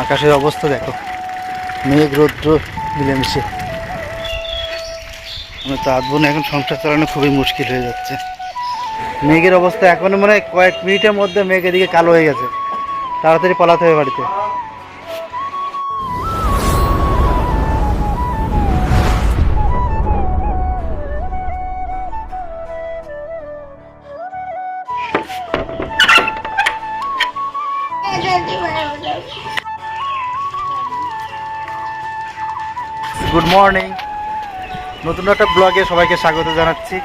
আকাশের অবস্থা দেখো। মেঘ, রৌদ্র মিলেমিশে। মানে তো বোন এখন সংসার চালানো খুবই মুশকিল হয়ে যাচ্ছে। মেঘের অবস্থা এখন মানে কয়েক মিনিটের মধ্যে মেঘ এদিকে কালো হয়ে গেছে। তাড়াতাড়ি পালাতে হবে বাড়িতে। মর্নিং নতুন একটা ব্লগে সবাইকে স্বাগত জানাচ্ছি।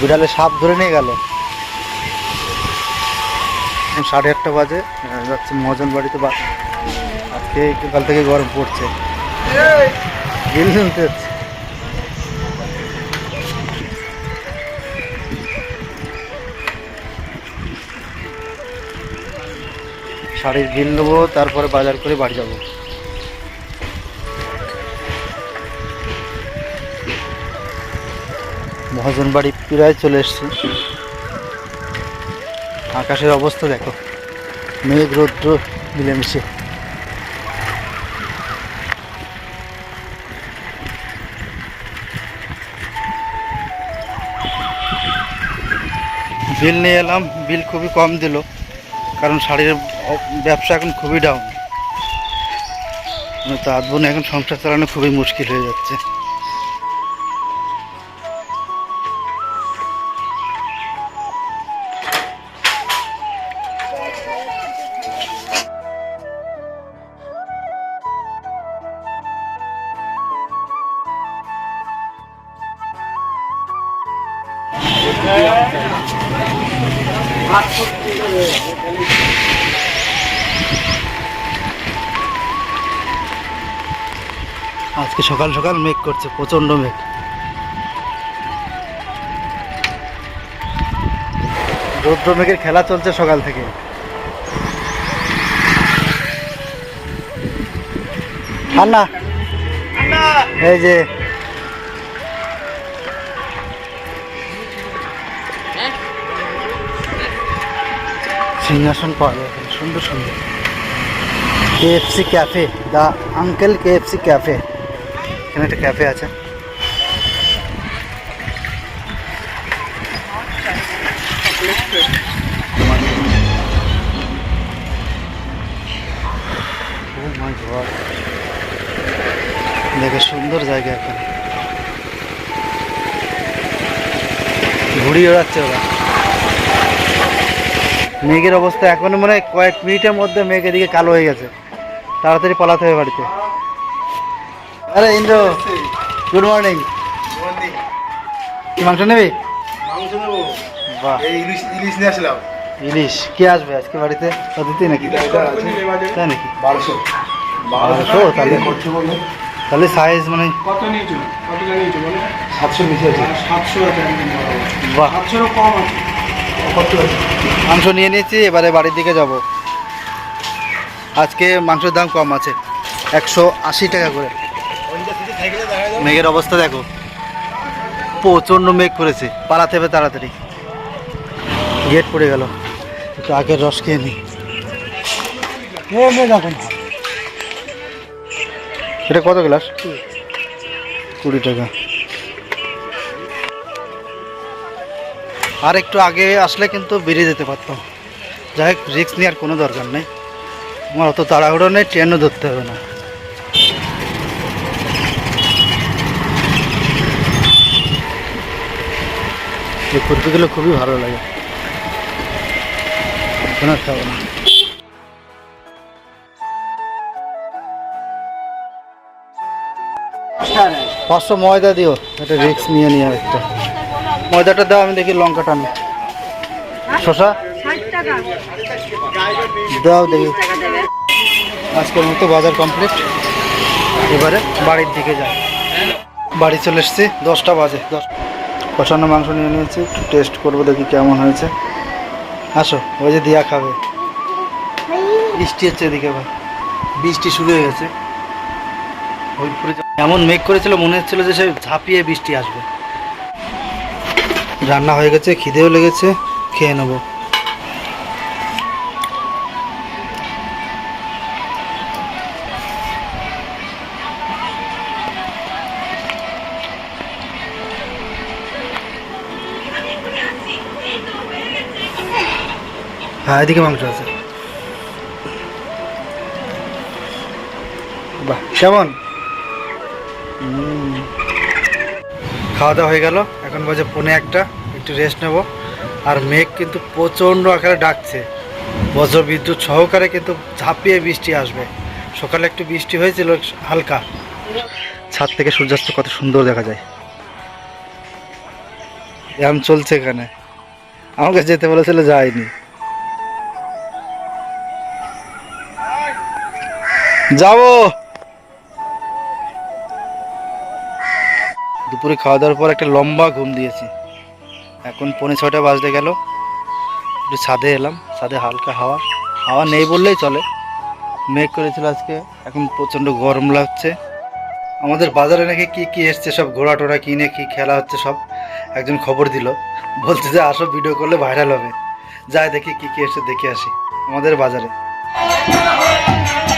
বিড়ালে সাপ ধরে নিয়ে গেল। সাড়ে আটটা বাজে যাচ্ছে মহাজন বাড়িতে আজকে একটু কাল থেকে গরম পড়ছে। শাড়ির বিল নেব, তারপরে বাজার করে বাড়ি যাব। মহাজন বাড়ি প্রায় চলে এসছি। আকাশের অবস্থা দেখো, মেঘ, রৌদ্র মিলেমিশে। বিল নিয়ে এলাম, বিল খুবই কম দিল, কারণ শাড়ির ব্যবসা এখন খুবই ডাউন তো আধবনে এখন সংসার চালানো খুবই মুশকিল হয়ে যাচ্ছে। আজকে সকাল সকাল মেঘ করছে প্রচণ্ড মেঘ। রৌদ্র মেঘের খেলা চলছে সকাল থেকে। ঠান্ডা এই যে সিংহাসন পাওয়া যায় এখানে, সুন্দর সুন্দর। KFC cafe the uncle KFC cafe এখানে একটা ক্যাফে আছে। Oh দেখে সুন্দর জায়গা এখানে। ঘুড়ি ওড়াচ্ছে ওরা। মেঘের অবস্থা এখন মনে হয় কয়েক মিনিটের মধ্যে মেঘ এদিকে কালো হয়ে গেছে। তাড়াতাড়ি পালাতে হবে বাড়িতে। আরে ইন্দ্র গুড মর্নিং কি মাংস নেবি? মাংস নেব। বাহ। ইলিশ ইলিশ নিয়ে আসলাম। ইলিশ কে আসবে আজকে বাড়িতে? অতিথি নাকি? তাই নাকি? বারোশো। বারোশো? তাহলে করছ বলে? তাহলে সাইজ মানে কত নিয়েছো? কতটা নিয়েছো বলো? সাতশো নিচে আছে। সাতশো আছে বাহ। সাতশোরও কম আছে। মাংস নিয়ে নিয়েছি, এবারে বাড়ির দিকে যাব। আজকে মাংসের দাম কম আছে, একশো আশি টাকা করে। মেঘের অবস্থা দেখো, প্রচণ্ড মেঘ করেছে পালাতে হবে তাড়াতাড়ি। গেট পড়ে গেল, একটু আগের রস খেয়ে নি। এটা কত গ্লাস? কুড়ি টাকা। আর একটু আগে আসলে কিন্তু বেরিয়ে যেতে পারতাম। যাই হোক রিক্স নেওয়ার কোনো দরকার নেই। আমার অত তাড়াহুড়ো নেই ট্রেনও ধরতে হবে না। এই কুর্তিগুলো খুবই ভালো লাগে। পাঁচশো ময়দা দিও, একটা রিক্স নিয়ে নিয়ে একটা। ময়দাটা দাও, আমি দেখি লঙ্কা টানো শশা? দাও দেখি। আজকের মতো বাজার কমপ্লিট এবারে বাড়ির দিকে যাই। বাড়ি চলে এসেছি, দশটা বাজে, দশ। কষানো মাংস নিয়ে নিয়েছি, একটু টেস্ট করব, দেখি কেমন হয়েছে। আসো, ওই যে দিয়া খাবে। বৃষ্টি হচ্ছে এদিকে ভাই বৃষ্টি শুরু হয়ে গেছে। এমন মেঘ করেছিল, মনে হচ্ছিল যে সে ঝাঁপিয়ে বৃষ্টি আসবে। রান্না হয়ে গেছে, খিদেও লেগেছে, খেয়ে নেব। হ্যাঁ এদিকে মাংস আছে। বাহ, কেমন? খাওয়া দাওয়া হয়ে গেল। এখন বাজে পনে একটা, একটু রেস্ট নেব। আর মেঘ কিন্তু প্রচণ্ড আকারে ডাকছে। বজ্র বিদ্যুৎ সহকারে কিন্তু ঝাঁপিয়ে বৃষ্টি আসবে। সকালে একটু বৃষ্টি হয়েছিল, হালকা। ছাদ থেকে সূর্যাস্ত কত সুন্দর দেখা যায়। এরম চলছে এখানে। আমাকে যেতে বলেছিল, যায়নি। যাব! দুপুরে খাওয়া দাওয়ার পর একটা লম্বা ঘুম দিয়েছি। এখন পৌনে ছটা বাজতে গেল। একটু ছাদে এলাম, ছাদে হালকা হাওয়া। হাওয়া নেই বললেই চলে। মেঘ করেছিল আজকে, এখন প্রচণ্ড গরম লাগছে। আমাদের বাজারে নাকি কি কি এসছে সব, ঘোড়া টোড়া কিনে কি খেলা হচ্ছে সব, একজন খবর দিল। বলছে যে আসো ভিডিও করলে ভাইরাল হবে। যাই দেখি কি কি এসছে, দেখে আসি। আমাদের বাজারে।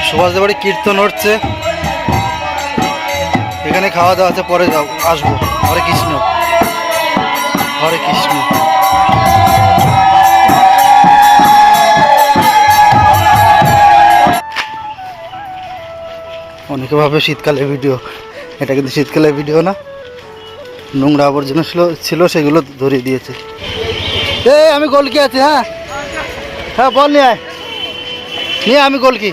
সুভাষ বাড়ি কীর্তন হচ্ছে। এখানে খাওয়া দাওয়া আছে, পরে যাও, আসব। হরে কৃষ্ণ। হরে কৃষ্ণ। অনেকে ভাবে শীতকালের ভিডিও। এটা কিন্তু শীতকালের ভিডিও না। নোংরা আবর্জনা ছিল ছিল, সেগুলো ধরিয়ে দিয়েছে। এ, আমি গোলকি আছি হ্যাঁ? হ্যাঁ বল নিয়ে আয়। নিয়ে আমি গোলকি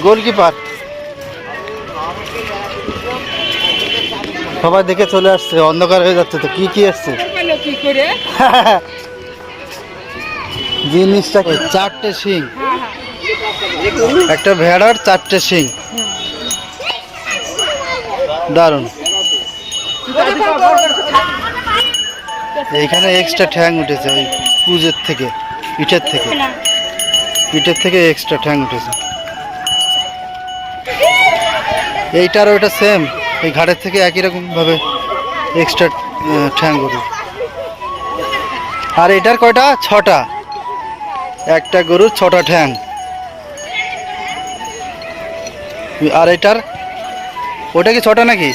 গোলকিপার সবাই দেখে চলে আসছে অন্ধকার হয়ে যাচ্ছে তো কি কি এসছে? কি জিনিসটা কি? চারটে শিং। একটা ভেড়ার চারটে শিং। দারুণ। এইখানে এক্সট্রা ঠ্যাং উঠেছে ওই পুজোর থেকে পিঠের থেকে। পিঠের থেকে এক্সট্রা ঠ্যাং উঠেছে। এইটার ওইটা সেম এই ঘাটের থেকে একই রকমভাবে এক্সট্রা ঠ্যাং গরু। আর এটার কয়টা? ছটা। একটা গরুর ছটা ঠ্যাং। আর এটার, ওটা কি ছটা নাকি?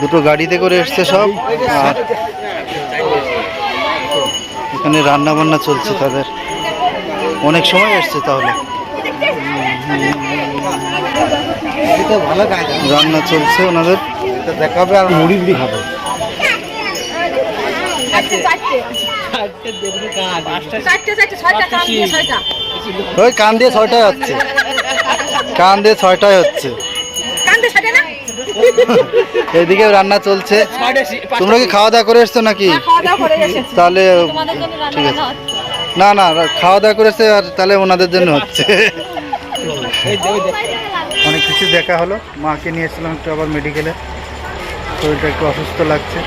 দুটো গাড়িতে করে এসছে সব, আর এখানে রান্না বান্না চলছে তাদের। অনেক সময় এসছে তাহলে। রান্না চলছে ওনাদের। দেখাবে আর মুড়ি মুড়ি খাবে। ওই কান দিয়ে ছয়টায় হচ্ছে। কান দিয়ে ছয়টায় হচ্ছে। এদিকে রান্না চলছে। তোমরা কি খাওয়া দাওয়া করে এসছো নাকি? হ্যাঁ, খাওয়া দাওয়া করে এসেছি। তাহলে ঠিক আছে। না না খাওয়া দাওয়া করেছে আর তাহলে ওনাদের জন্য হচ্ছে। অনেক কিছু দেখা হলো। মাকে নিয়ে এসেছিলাম একটু আবার মেডিকেলে শরীরটা একটু অসুস্থ লাগছে।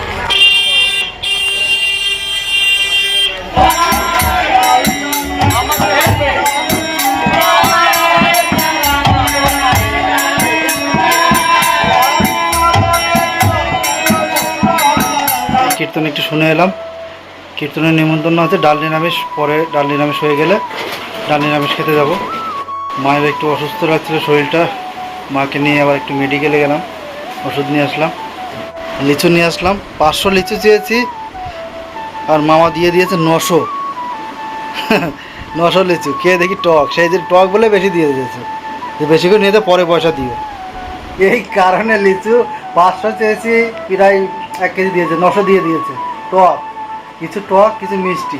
কীর্তন একটু শুনে এলাম। কীর্তনের নিমন্ত্রণ আছে, ডাল নিরামিষ, পরে ডাল নিরামিষ হয়ে গেলে ডাল নিরামিষ খেতে যাব। মায়ের একটু অসুস্থ লাগছিল শরীরটা, মাকে নিয়ে আবার একটু মেডিকেলে গেলাম, ওষুধ নিয়ে আসলাম, লিচু নিয়ে আসলাম, পাঁচশো লিচু চেয়েছি, আর মামা দিয়ে দিয়েছে নশো। নশো লিচু, খেয়ে দেখি টক, সেই যে টক বলে বেশি দিয়ে দিয়েছে। যে বেশি করে নিয়ে পরে পয়সা দিও। এই কারণে লিচু পাঁচশো চেয়েছি, প্রায় এক কেজি দিয়েছে, নশো দিয়ে দিয়েছে, টক। কিছু টক কিছু মিষ্টি।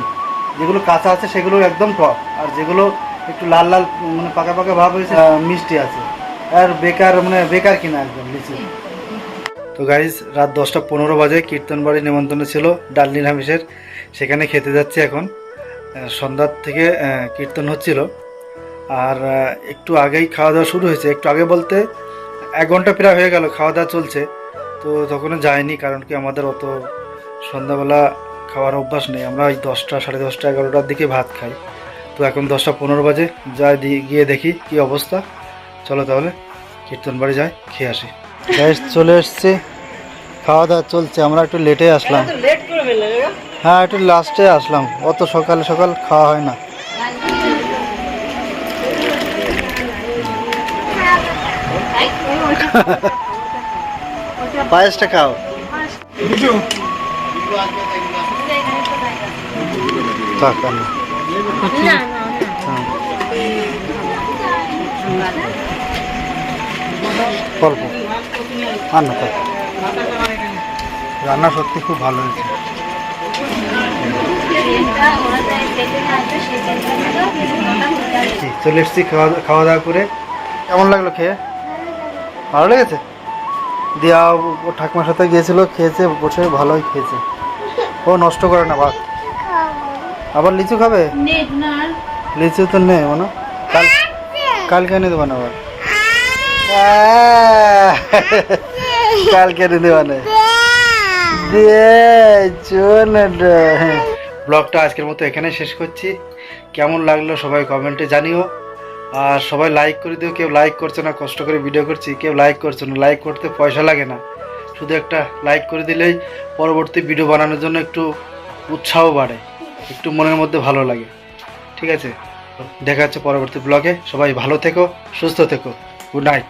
যেগুলো কাঁচা আছে সেগুলো একদম টক। আর যেগুলো একটু লাল লাল মানে পাকা পাকা ভাব হয়েছে মিষ্টি আছে। আর বেকার মানে বেকার কিনা একদম লিচু। তো গাইজ রাত দশটা পনেরো বাজে কীর্তন বাড়ি নেমন্তন্ন ছিল ডাল নিরামিষের। সেখানে খেতে যাচ্ছি এখন। সন্ধ্যার থেকে কীর্তন হচ্ছিল। আর একটু আগেই খাওয়া দাওয়া শুরু হয়েছে। একটু আগে বলতে এক ঘণ্টা প্রায় হয়ে গেল খাওয়া দাওয়া চলছে। তো তখনও যায়নি কারণ কি আমাদের অত সন্ধ্যাবেলা খাওয়ার অভ্যাস নেই। আমরা ওই দশটা সাড়ে দশটা এগারোটার দিকে ভাত খাই। তো এখন দশটা পনেরো বাজে। যাই দিয়ে গিয়ে দেখি কি অবস্থা। চলো তাহলে কীর্তন বাড়ি যাই খেয়ে আসি। গ্যাস চলে এসছে। খাওয়া দাওয়া চলছে। আমরা একটু লেটে আসলাম। লেট করে ফেললে হ্যাঁ একটু লাস্টে আসলাম। অত সকালে সকাল খাওয়া হয় না। পায়েসটা খাও। থাক না। না আর না রান্না সত্যি খুব ভালো হয়েছে। চলে এসেছি খাওয়া খাওয়া দাওয়া করে? কেমন লাগল খেয়ে? ভালো লেগেছে? দিয়া ও ঠাকুমার সাথে গিয়েছিল খেয়েছে বসে ভালোই খেয়েছে। ও নষ্ট করে না ভাত আবার লিচু খাবে? লিচু তো নেই মনে। কাল কালকে এনে দেবো না আবার। কালকে এনে দেবো না। ব্লগটা আজকের মতো এখানে শেষ করছি। কেমন লাগল সবাই কমেন্টে জানিও। আর সবাই লাইক করে দিও। কেউ লাইক করছে না কষ্ট করে ভিডিও করছি। কেউ লাইক করছে না লাইক করতে পয়সা লাগে না। শুধু একটা লাইক করে দিলেই পরবর্তী ভিডিও বানানোর জন্য একটু উৎসাহ বাড়ে। একটু মনের মধ্যে ভালো লাগে। ঠিক আছে? দেখা হচ্ছে পরবর্তী ব্লগে। সবাই ভালো থেকো, সুস্থ থেকো। Good night.